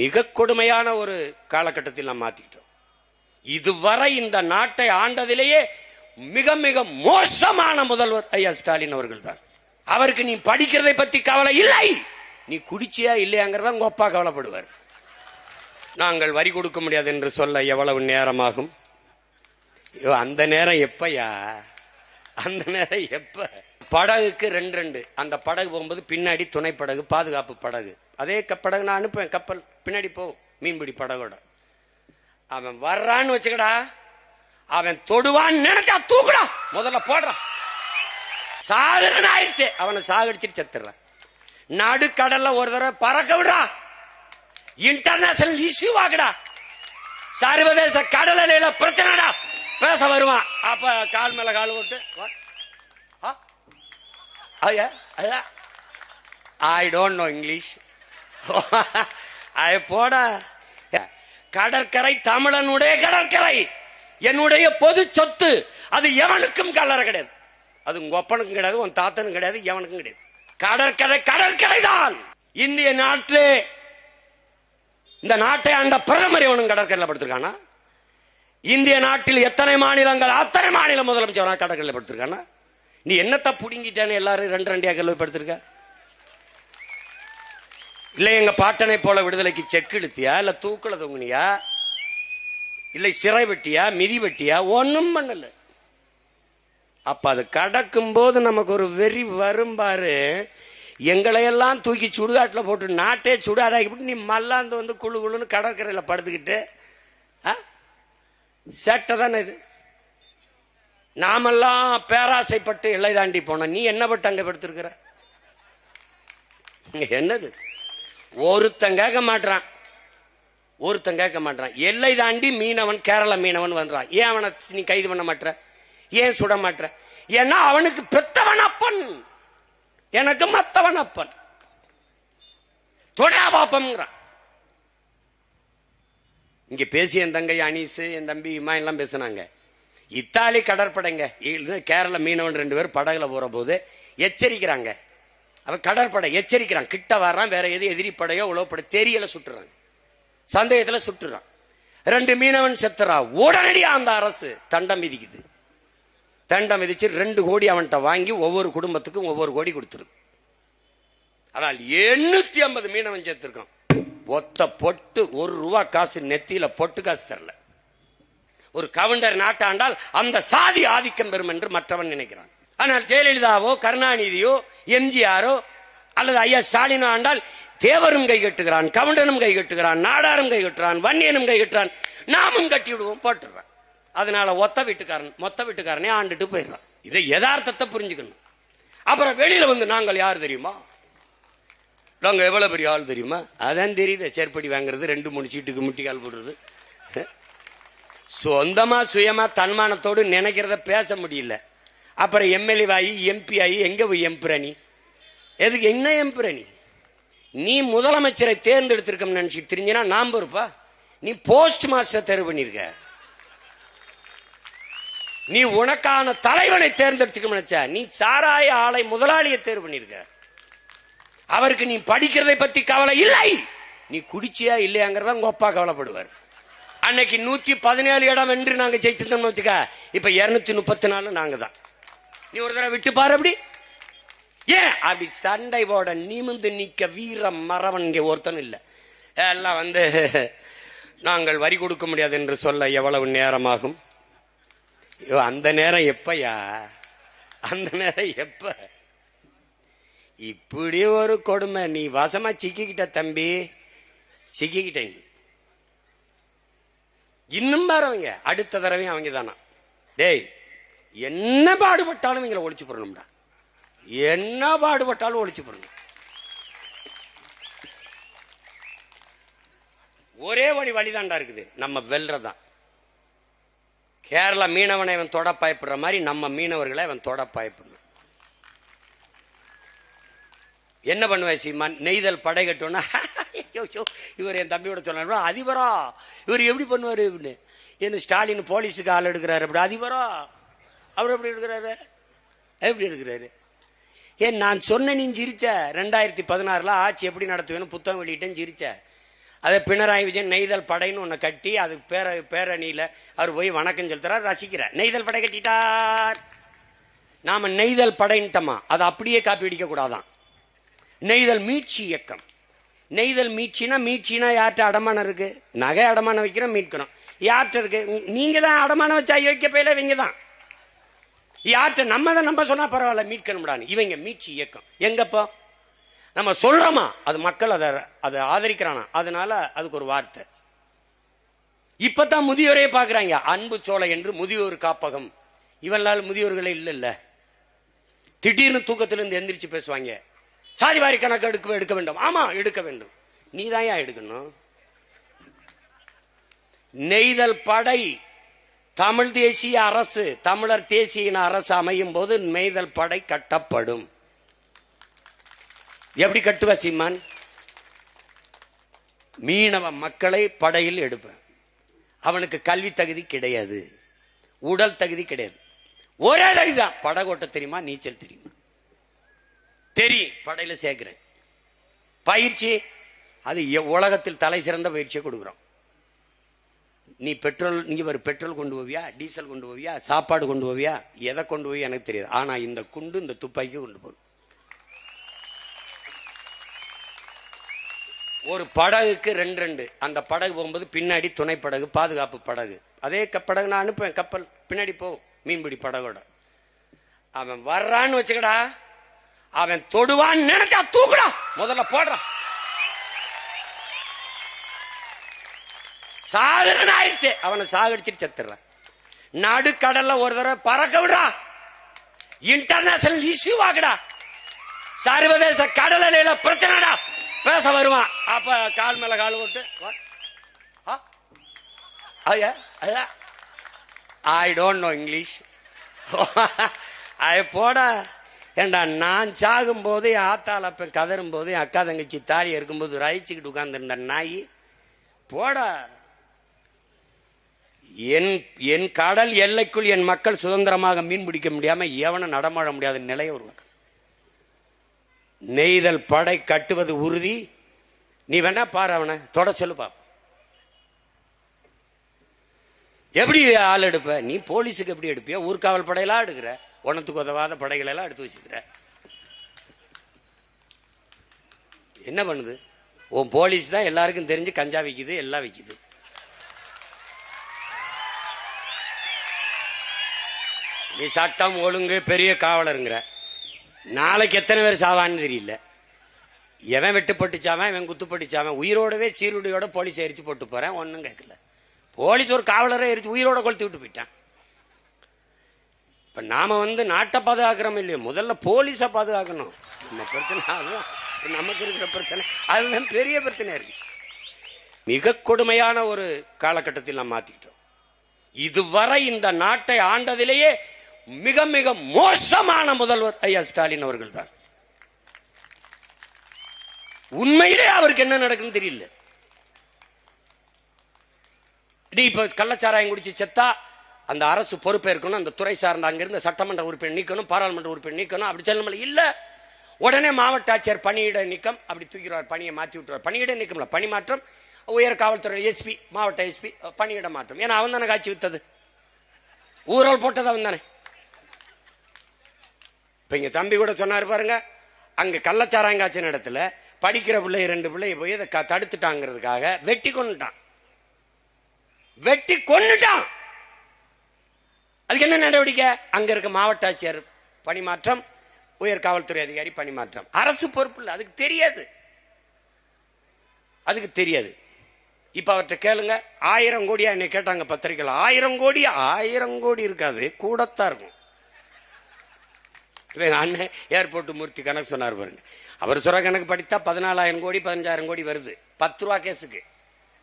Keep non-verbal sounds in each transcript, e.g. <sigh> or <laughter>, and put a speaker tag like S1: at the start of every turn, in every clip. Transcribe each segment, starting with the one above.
S1: மிக கொடுமையான ஒரு காலகட்டத்தில் நாம் மாத்திக்கிட்டோம். இதுவரை இந்த நாட்டை ஆண்டதிலேயே மிக மிக மோசமான முதல்வர் ஐயா ஸ்டாலின் அவர்கள் தான் அவருக்கு நீ படிக்கிறதை பத்தி கவலை இல்லை. நீ குடிச்சியா இல்லையாங்கிறத உங்க அப்பா கவலைப்படுவார். நாங்கள் வரி கொடுக்க முடியாது என்று சொல்ல எவ்வளவு நேரமாகும்? ஐயோ, அந்த நேரம் எப்பயா? அந்த நேரம் எப்ப? படகுக்கு ரெண்டு ரெண்டு. அந்த படகு போகும்போது பின்னாடி துணை படகு பாதுகாப்பு படகு. அதே கப்படகு படகு நான் அனுப்புவேன். கப்பல் பின்னாடி போகும். மீன்பிடி படகோட. அவன் வர்றான்னு வச்சுக்கடா. அவன் தொடுவான்னு நினைச்சா தூக்குடா. முதல்ல போடுறான் சாகுறன்னு ஆயிடுச்சு அவனை சாகடிச்சிட்டு செத்துறான் நடுக்கடல்ல ஒரு தடவை பறக்க விடுறா. இன்டர்நேஷனல் இஷ்யூ ஆகுடா சர்வதேச கடல் அலையில பிரச்சனைடா. பேச வருவான். அப்ப கால் மேல கால் போட்டு வா. I don't know English I போடா. கடற்கரை தமிழனுடைய கடற்கரை. என்னுடைய பொது சொத்து. அது எவனுக்கும் கலர கிடையாது. அது உங்க ஒப்பனுக்கும் கிடையாது உன் தாத்தனுக்கும் கிடையாது எவனுக்கும் கிடையாது. கடற்கரை கடற்கரை தான். இந்திய நாட்டிலே இந்த நாட்டை ஆண்ட பிரதமர் எவனும் கடற்கரையில் படுத்திருக்கானா? இந்திய நாட்டில் எத்தனை மாநிலங்கள் அத்தனை மாநில முதலமைச்சர் கடற்கரையில் படுத்திருக்கானா? நீ என்னத்தை புடுங்கிட்டேன்னு எல்லாரும் ரெண்டு ரெண்டு ஏக்கர்ல இல்லை இல்ல எங்க பாட்டனை போல விடுதலைக்கு செக் எடுத்தியா இல்ல தூக்குல தொங்குனியா? இல்லை சிறை வெட்டியா? மிதி வெட்டியா? ஒன்றும் பண்ணல. அப்ப அது கடக்கும் போது நமக்கு ஒரு வெறி வரும் பாரு. எங்களையெல்லாம் தூக்கி சுடுகாட்டில் போட்டு நாட்டே சுடாதாக்கிட்டு நீ மல்லாந்து வந்து குழு குழுன்னு கடற்கரையில் படுத்துக்கிட்டு ஆ? சேட்டை தானே இது? நாமெல்லாம் பேராசைப்பட்டு எல்லை தாண்டி போனோம். நீ என்ன பட்டு அங்க படுத்திருக்கிற? என்னது? ஒருத்தன் கேட்க மாட்டான் ஒருத்தன் கேட்க மாட்டான் எல்லை தாண்டி மீனவன் கேரள மீனவன் வந்துறான். ஏன் அவனை நீ கைது பண்ண மாட்ற? ஏன் சுட மாட்ற? ஏன்னா அவனுக்கு பெத்தவன் அப்பன். எனக்கு மத்தவன் அப்பன். தொடா பாப்பம்ங்கிறான். இங்க பேசி என் தங்கை அனீஸ் என் தம்பி இம்மா எல்லாம் பேசினாங்க. இத்தாலி கடற்படைங்க. இது கேரள மீனவன் ரெண்டு பேரும் படகுல போற போது எச்சரிக்கிறாங்க. அவன் கடற்படை எச்சரிக்கிறான். கிட்ட வர்றான் வேற எது எதிரி படையோ தெரியல சுட்டுறாங்க. சந்தேகத்துல சுட்டுறான். ரெண்டு மீனவன் செத்துறா. உடனடியா அந்த அரசு தண்டம் விதிக்குது தண்டம் விதிச்சு ரெண்டு கோடி அவன்கிட்ட வாங்கி ஒவ்வொரு குடும்பத்துக்கும் ஒவ்வொரு கோடி கொடுத்துருது. ஆனால் எண்ணூத்தி ஐம்பது மீனவன் சேர்த்திருக்கான் ஒத்த பொட்டு ஒரு ரூபா காசு நெத்தியில பொட்டு காசு தரல. ஒரு கவுண்டர் நாட்டாண்டால் அந்த சாதி ஆதிக்கம் பெறும் என்று மற்றவன் நினைக்கிறான். ஆனால் ஜெயலலிதாவோ கருணாநிதியோ எம்ஜிஆரோ அல்லது ஐயா ஸ்டாலினோ ஆண்டால் தேவரும் கை கட்டுகிறான் கவுண்டனும் கை கட்டுகிறான் நாடாரும் கை கட்டுறான் வன்னியனும் கை கட்டுறான் நாமும் கட்டி விடுவோம் போட்டுடுறான். அதனால ஒத்த வீட்டுக்காரன் மொத்த வீட்டுக்காரனே ஆண்டுட்டு போயிடுறான். இதை யதார்த்தத்தை புரிஞ்சுக்கணும். அப்புறம் வெளியில வந்து நாங்கள் யார் தெரியுமா? நாங்கள் எவ்வளவு பெரிய ஆள் தெரியுமா? அதான் தெரியுது செருப்படி வாங்குறது ரெண்டு மூணு சீட்டுக்கு முட்டிக்கால் போடுறது. சொந்தமா சுயமா தன்மானத்தோடு நினைக்கிறத பேச முடியல. அப்புறம் எம்எல்ஏ ஆகி எம்பி ஆகி எங்க போய் எம்புரணி எதுக்கு என்ன எம்பிரணி நீ முதலமைச்சரை தேர்ந்தெடுத்திருக்க நினைச்சிட்டு தெரிஞ்சுனா நாம் இருப்பா நீ போஸ்ட் மாஸ்டர் தேர்வு பண்ணிருக்க. நீ உனக்கான தலைவனை தேர்ந்தெடுத்துக்க நினைச்ச நீ சாராய ஆலை முதலாளியை தேர்வு பண்ணிருக்க. அவருக்கு நீ படிக்கிறதை பத்தி கவலை இல்லை. நீ குடிச்சியா இல்லையாங்கிறத உங்க அப்பா கவலைப்படுவார். அன்னைக்கு நூத்தி பதினேழு இடம் என்று நாங்க ஜெயிச்சிருந்தோம்னு வச்சுக்க இப்ப இருநூத்தி முப்பத்தி நாலு நாங்க தான். நீ ஒரு தடவை விட்டு பாரு அப்படி. ஏன்? அப்படி சண்டை போட நிமிந்து நிக்க வீர மரவன் இங்க ஒருத்தன் இல்ல. எல்லாம் வந்து நாங்கள் வரி கொடுக்க முடியாது என்று சொல்ல எவ்வளவு நேரமாகும்? ஐயோ, அந்த நேரம் எப்பயா? அந்த நேரம் எப்ப? இப்படி ஒரு கொடுமை. நீ வசமா சிக்கிக்கிட்ட தம்பி. சிக்கிக்கிட்ட நீ. இன்னும் பாருவங்க அடுத்த தடவையும் அவங்க தானா. டேய் என்ன பாடுபட்டாலும் இவங்களை ஒழிச்சு போடணும்டா. என்ன பாடுபட்டாலும் ஒழிச்சு போடணும். ஒரே வழி வழிதாண்டா இருக்குது. நம்ம வெல்றதான். கேரளா மீனவனை இவன் தொட பயப்படுற மாதிரி நம்ம மீனவர்களை அவன் தொட பயப்படணும் என்ன பண்ணுவேன் சீமான்? நெய்தல் படை கட்டோன்னா <laughs> இவர் என் தம்பியோட சொன்னார் அதிபரா இவர்? எப்படி பண்ணுவார்? அப்படின்னு. என்ன ஸ்டாலின் போலீஸுக்கு ஆள் எடுக்கிறாரு அப்படி. அதிபரா அவர் எப்படி எடுக்கிறாரு? எப்படி எடுக்கிறாரு? ஏன் நான் சொன்ன நீ சிரிச்ச. ரெண்டாயிரத்தி பதினாறில் ஆட்சி எப்படி நடத்துவேன்னு புத்தகம் வெளியிட்டேன் சிரிச்ச. அதை பினராயி விஜயன் நெய்தல் படைன்னு ஒன்று கட்டி அது பேர பேரணியில் அவர் போய் வணக்கம் செலுத்துறார் ரசிக்கிறார். நெய்தல் படை கட்டிட்டார். நாம் நெய்தல் படைன்ட்டோமா? அதை அப்படியே காப்பி அடிக்கக்கூடாதான் நெய்தல் மீட்சி இயக்கம். நெய்தல் மீட்சினா மீட்சினா யார்கிட்ட அடமானம் இருக்கு? நகை அடமானம் வைக்கிறோம் மீட்கிறோம். யார்கிட்ட இருக்கு? நீங்க தான் அடமானம் வச்சா வைக்க போயில இவங்க தான். யார்கிட்ட நம்ம தான் நம்ம சொன்னா பரவாயில்ல மீட்கணும்டான்னு இவங்க மீட்சி இயக்கம். எங்கப்போ நம்ம சொல்றோமா? அது மக்கள் அதை அதை ஆதரிக்கிறானா? அதனால அதுக்கு ஒரு வார்த்தை. இப்பதான் முதியோரே பாக்குறாங்க. அன்பு சோலை என்று முதியோர் காப்பகம். இவனால் முதியோர்களே இல்லை இல்ல திடீர்னு தூக்கத்திலிருந்து எந்திரிச்சு பேசுவாங்க. சாதிவாரி கணக்கு எடுக்க எடுக்க வேண்டும். ஆமா எடுக்க வேண்டும். நீ தான் எடுக்கணும். நெய்தல் படை தமிழ் தேசிய அரசு தமிழர் தேசிய இன அரசு அமையும் போது நெய்தல் படை கட்டப்படும். எப்படி கட்டுவ சீமான்? மீனவ மக்களை படையில் எடுப்பேன். அவனுக்கு கல்வி தகுதி கிடையாது. உடல் தகுதி கிடையாது. ஒரே தகுதிதான் படகோட்ட தெரியுமா? நீச்சல் தெரியுமா? தெரியும் படையில சேர்க்கிறேன். பயிற்சி அது எ- உலகத்தில் தலை சிறந்த பயிற்சியை கொடுக்குறோம். நீ பெட்ரோல் நீ ஒரு பெட்ரோல் கொண்டு போவியா டீசல் கொண்டு போவியா சாப்பாடு கொண்டு போவியா எதை கொண்டு போய் எனக்கு தெரியாது. ஆனா இந்த குண்டு இந்த துப்பாக்கி கொண்டு போகணும். ஒரு படகுக்கு ரெண்டு ரெண்டு. அந்த படகு போகும்போது பின்னாடி துணை படகு பாதுகாப்பு படகு. அதே படகு நான் அனுப்புவேன் கப்பல். பின்னாடி போ மீன்பிடி படகோட. அவன் வர்றான்னு வச்சுக்கடா. அவன் தொடுவான்னு நினைச்சா தூக்குடா. முதல்ல போடுறான் சாதனை ஆயிடுச்சு. அவனை சாகடிச்சிட்டு செத்துறான் நடுக்கடல்ல ஒரு தடவை பறக்க விடுறா. இன்டர்நேஷனல் இஷ்யூ ஆகுடா சர்வதேச கடல் அலையில பிரச்சனைடா. பேச வருவான். அப்ப கால் மேல கால் போட்டு I don't know English I போடா. ஏண்டா நான் சாகும் போது என் ஆத்தால அப்போ கதறும் போது என் அக்கா தங்கச்சி தாலி இருக்கும்போது ரயிச்சுக்கிட்டு உட்கார்ந்துருந்த நாய் போடா. என் என் கடல் எல்லைக்குள் என் மக்கள் சுதந்திரமாக மீன் பிடிக்க முடியாம எவனும் நடமாட முடியாத நிலையை உருவாக்க நெய்தல் படை கட்டுவது உறுதி. நீ வேணா பாரு அவனை தொட சொல்லு எப்படி ஆள் எடுப்ப? நீ போலீஸுக்கு எப்படி எடுப்பியா? ஊர்காவல் படையெல்லாம் எடுக்கிற. உனத்துக்கு உதவாத படைகளை எல்லாம் எடுத்து வச்சுக்கிற. என்ன பண்ணுது? உன் போலீஸ் தான் எல்லாருக்கும் தெரிஞ்சு கஞ்சா விற்கிது எல்லாம் விற்கிது நீ சட்டம் ஒழுங்கு பெரிய காவலருங்கிற. நாளைக்கு எத்தனை பேர் சாவான்னு தெரியல. எவன் வெட்டுப்பட்டுச்சாவன் இவன் குத்துப்பட்டுச்சாவன் உயிரோடவே சீருடையோட போலீஸ் எரிச்சு போட்டு போறேன் ஒன்றும் கேட்கல. போலீஸ் ஒரு காவலரை எரிச்சு உயிரோட கொளுத்து விட்டு போயிட்டான். இப்ப நாம வந்து நாட்டை பாதுகாக்கிறோம் இல்லையோ? முதல்ல போலீஸை பாதுகாக்கணும். நம்ம பிரச்சனை அதுதான். நமக்கு இருக்கிற பிரச்சனை. அதுதான் பெரிய பிரச்சனை இருக்கு. மிக கொடுமையான ஒரு காலகட்டத்தில் நாம் மாத்திக்கிட்டோம். இதுவரை இந்த நாட்டை ஆண்டதிலேயே மிக மிக மோசமான முதல்வர் ஐயா ஸ்டாலின் அவர்கள் தான் உண்மையிலே அவருக்கு என்ன நடக்குன்னு தெரியல. நீ இப்ப கள்ளச்சாராயம் குடிச்சு செத்தா அந்த அரசு பொறுப்பேற்கணும் அந்த துறை சார்ந்த அங்கிருந்து சட்டமன்ற உறுப்பினர் நீக்கணும் பாராளுமன்ற உறுப்பினர் நீக்கணும் அப்படி சொல்லணும் இல்ல. உடனே மாவட்ட ஆட்சியர் பணியிட நீக்கம் அப்படி தூக்கிடுவார் பணியை மாற்றி விட்டுருவார். பணியிட நீக்கம்ல பணி மாற்றம் உயர் காவல்துறை எஸ்பி மாவட்ட எஸ்பி பணியிட மாற்றம். ஏன்னா அவன் தானே காட்சி வித்தது. ஊரல் போட்டது அவன் தானே. இப்ப இங்க தம்பி கூட சொன்னாரு பாருங்க அங்க கள்ளச்சாராயம் இடத்துல படிக்கிற பிள்ளை ரெண்டு பிள்ளை போய் இதை க- தடுத்துட்டாங்கிறதுக்காக வெட்டி கொண்டுட்டான் வெட்டி கொண்டுட்டான் அதுக்கு என்ன நடவடிக்கை? அங்க இருக்க மாவட்ட ஆட்சியர் பணிமாற்றம் உயர் காவல்துறை அதிகாரி பணிமாற்றம். அரசு பொறுப்பு இல்லை அதுக்கு தெரியாது. அதுக்கு தெரியாது. இப்ப அவர்கிட்ட கேளுங்க. ஆயிரம் கோடியா? என்னை கேட்டாங்க பத்திரிகையில். ஆயிரம் கோடி ஆயிரம் கோடி இருக்காது. கூடத்தான் இருக்கும். இப்ப அண்ணன் ஏர்போர்ட் மூர்த்தி கணக்கு சொன்னார் பாருங்க. அவர் சொல்ற கணக்கு படித்தா பதினாலாயிரம் கோடி பதினஞ்சாயிரம் கோடி வருது. பத்து ரூபா கேஸுக்கு.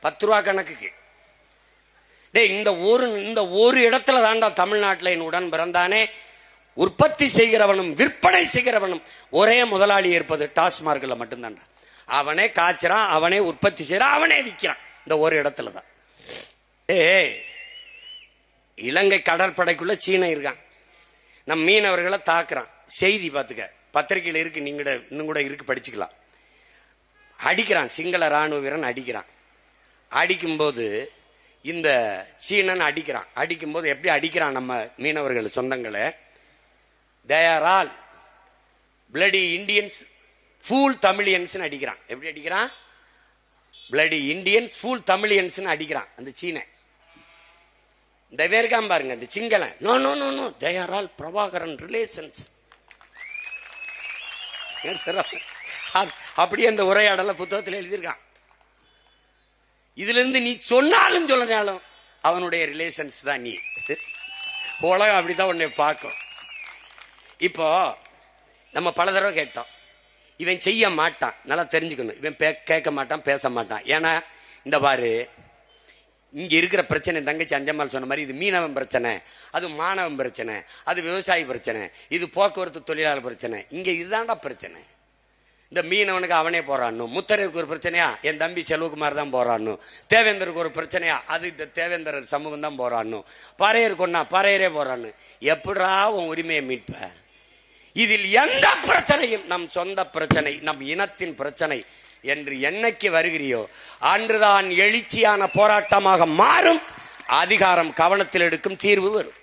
S1: பத்து ரூபா கணக்குக்கு. டேய் இந்த ஒரு இந்த ஒரு இடத்துல தாண்டா தமிழ்நாட்டில் என் உடன் பிறந்தானே. உற்பத்தி செய்கிறவனும் விற்பனை செய்கிறவனும் ஒரே முதலாளி இருப்பது டாஸ்மார்க்கில் மட்டும்தான்டா. அவனே காய்ச்சறான் அவனே உற்பத்தி செய்யறான் அவனே விற்கிறான் இந்த ஒரு இடத்துல தான். ஏ இலங்கை கடற்படைக்குள்ள சீன இருக்கான். நம் மீனவர்களை தாக்குறான். செய்தி பார்த்துக்க. பத்திரிகையில் இருக்கு நீங்க இன்னும் கூட இருக்கு படிச்சுக்கலாம். அடிக்கிறான். சிங்கள ராணுவ வீரன் அடிக்கிறான். அடிக்கும்போது இந்த சீனன் அடிக்கிறான். அடிக்கும்போது எப்படி அடிக்கிறான் நம்ம மீனவர்கள் சொந்தங்களை? There all bloody Indians fool Tamilians அடிக்கிறான். எப்படி அடிக்கிறான்? பிளடி இந்தியன்ஸ் ஃபூல் தமிழியன்ஸ் அடிக்கிறான் அந்த சீனை. இந்த பேருக்காம பாருங்க இந்த சிங்களன். No no no no there all Prabhakaran relations அப்படியே அந்த உரையாடல புத்தகத்தில் எழுதியிருக்கான். இதுல இருந்து நீ சொன்னாலும் சொல்லனாலும் அவனுடைய ரிலேஷன்ஸ் தான் நீ. உலகம் அப்படிதான் உன்னை பார்க்கும். இப்போ நம்ம பல தடவை கேட்டோம். இவன் செய்ய மாட்டான். நல்லா தெரிஞ்சுக்கணும். இவன் கேட்க மாட்டான் பேச மாட்டான். ஏன்னா இந்த பாரு இங்க இருக்கிற பிரச்சனை என் தங்கச்சி அஞ்சம்மாள் சொன்ன மாதிரி இது மீனவன் பிரச்சனை அது மாணவன் பிரச்சனை அது விவசாயி பிரச்சனை இது போக்குவரத்து தொழிலாளர் பிரச்சனை. இங்க இதுதான்டா பிரச்சனை. இந்த மீனவனுக்கு அவனே போறான்னு முத்தருக்கு ஒரு பிரச்சனையா? என் தம்பி செல்வகுமார் தான் போறான்னு தேவேந்தருக்கு ஒரு பிரச்சனையா? அது இந்த தேவேந்தர் சமூகம் தான் போறான்னு பறையருக்கு ஒன்னா பறையரே போறான்னு எப்படா உன் உரிமையை மீட்ப? இதில் எந்த பிரச்சனையும் நம் சொந்த பிரச்சனை நம் இனத்தின் பிரச்சனை என்று என்னைக்கு வருகிறியோ அன்றுதான் எழுச்சியான போராட்டமாக மாறும். அதிகாரம் கவனத்தில் எடுக்கும் தீர்வு வரும்.